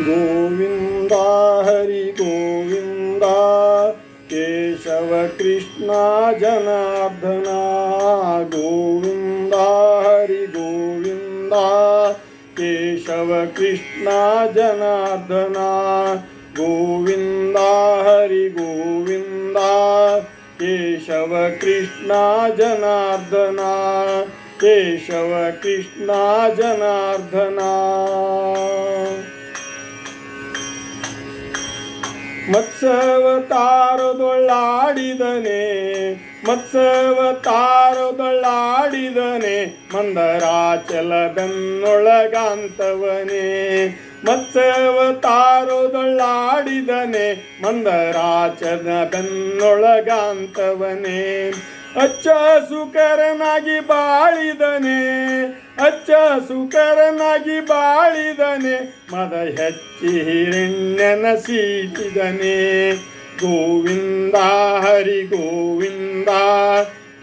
गोविन्द, हरि गोविन्द, केशव कृष्णा, जनार्दना, गोविन्द, हरि गोविन्द, केशव कृष्णा, जनार्दना, गोविन्द, हरि गोविन्द, केशव कृष्णा, जनार्दना, केशव कृष्णा, जनार्दना। ಮತ್ಸವತಾರದೊಳ್ಳಾಡಿದನೆ ಮತ್ಸವತಾರದೊಳ್ಳಾಡಿದನೆ ಮಂದರಾಚಲ ಬೆನ್ನೊಳಗಾಂತವನೇ ಮತ್ಸವತಾರದೊಳ್ಳಾಡಿದನೆ ಮಂದರಾಚಲ ಬೆನ್ನೊಳಗಾಂತವನೇ ಅಚ್ಚ ಸುಕರನಾಗಿ ಬಾಳಿದನೆ ಅಚ್ಚ ಸುಕರನಾಗಿ ಬಾಳಿದನೆ, ಮದ ಹೆಚ್ಚಿ ಹಿರಣ್ಯನ ಸೀಟಿದನೆ. ಗೋವಿಂದ, ಹರಿ ಗೋವಿಂದ,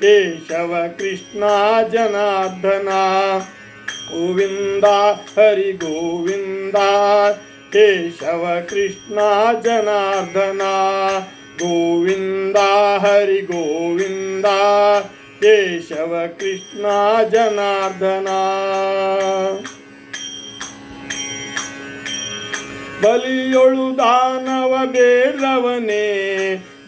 ಕೇಶವ ಕೃಷ್ಣ ಜನಾರ್ದನ. ಗೋವಿಂದ, ಹರಿ ಗೋವಿಂದ, ಕೇಶವ ಕೃಷ್ಣ ಜನಾರ್ದನ. ಗೋವಿಂದ, ಹರಿ ಗೋವಿಂದ ಕೇಶವ ಕೃಷ್ಣ ಜನಾರ್ದನ. ಬಲಿಯೊಳು ದಾನವ ಬೇಡವನೇ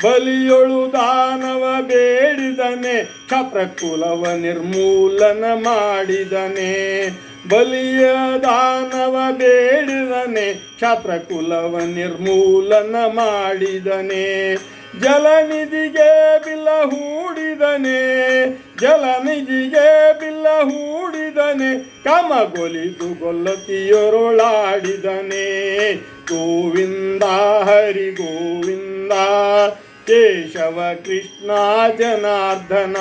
ಬಲಿಯೊಳು ದಾನವ ಬೇಡಿದನೆ ಕ್ಷತ್ರಕುಲವ ನಿರ್ಮೂಲನ ಮಾಡಿದನೆ. ಬಲಿಯ ದಾನವ ಬೇಡಿದನೆ ಕ್ಷತ್ರಕುಲವ ನಿರ್ಮೂಲನ ಮಾಡಿದನೆ. ಜಲನಿಧಿಗೆ ಬಿಲ್ಲ ಹೂಡಿದನೆ, ಜಲನಿಧಿಗೆ ಬಿಲ್ಲ ಹೂಡಿದನೆ, ಕಮಗೊಲಿದು ಗೊಲ್ಲತಿಯೊರೊಳಾಡಿದನೆ. ಗೋವಿಂದ, ಹರಿ ಗೋವಿಂದ, ಕೇಶವ ಕೃಷ್ಣ ಜನಾರ್ದನ.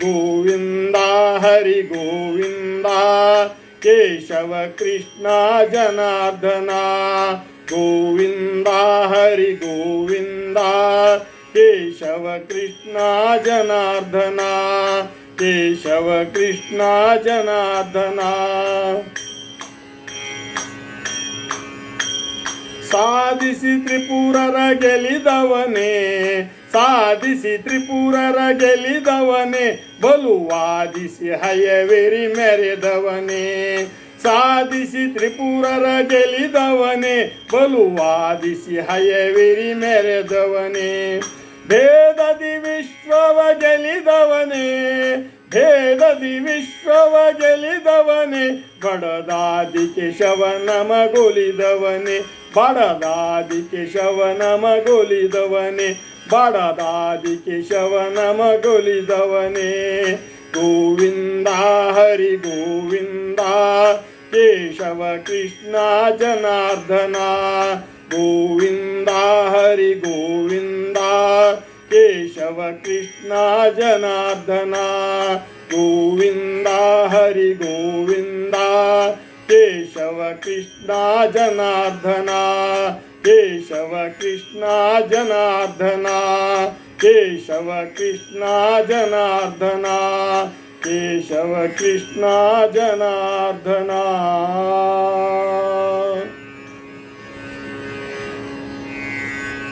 ಗೋವಿಂದ, ಹರಿ ಗೋವಿಂದ, ಕೇಶವ ಕೃಷ್ಣ ಜನಾರ್ದನ. ಗೋವಿಂದ, ಹರಿ ಗೋವಿಂದ, ಕೇಶವ ಕೃಷ್ಣ ಜನಾರ್ದನ, ಕೇಶವ ಕೃಷ್ಣ ಜನಾರ್ದನ. ಸಾಧಿಸಿ ತ್ರಿಪುರರ ಗೆಲಿದವನೇ, ಸಾಧಿಸಿ ತ್ರಿಪುರರ ಗೆಲಿದವನೇ, ಬಲು ವಾದಿಸಿ ಹಯವೆರಿ ಮೆರೆದವನೇ. ಸಾಧಿಸಿ ತ್ರಿಪುರರ ಗೆಲಿದವನೇ ಬಲುವಾದಿಸಿ ಹಯವೆರಿ ಮೆರೆದವನೇ. ಭೇದದಿ ವಿಶ್ವವ ಗೆಲಿದವನೇ ಭೇದದಿ ವಿಶ್ವವ ಗೆಲಿದವನೇ ಬಡದಾದಿ ಕೇಶವ ನಮಗೊಲಿದವನೇ, ಬಡದಾದಿ ಕೇಶವ ನಮಗೊಲಿದವನೇ, ಬಡದಾದಿ ಕೇಶವ ನಮಗೊಲಿದವನೇ. ಗೋವಿಂದ ಹರಿ ಗೋವಿಂದ केशव कृष्णा जनार्दना। गोविन्दा हरि गोविन्द। केशव कृष्णा जनार्दना। गोविन्दा हरि गोविन्दा। केशव कृष्णा जनार्दना। केशव कृष्णा जनार्दना। केशव कृष्णा जनार्दना। ಕೃಷ್ಣ ಜನಾರ್ದನ ಕೇಶವ ಕೃಷ್ಣ ಜನಾರ್ದನ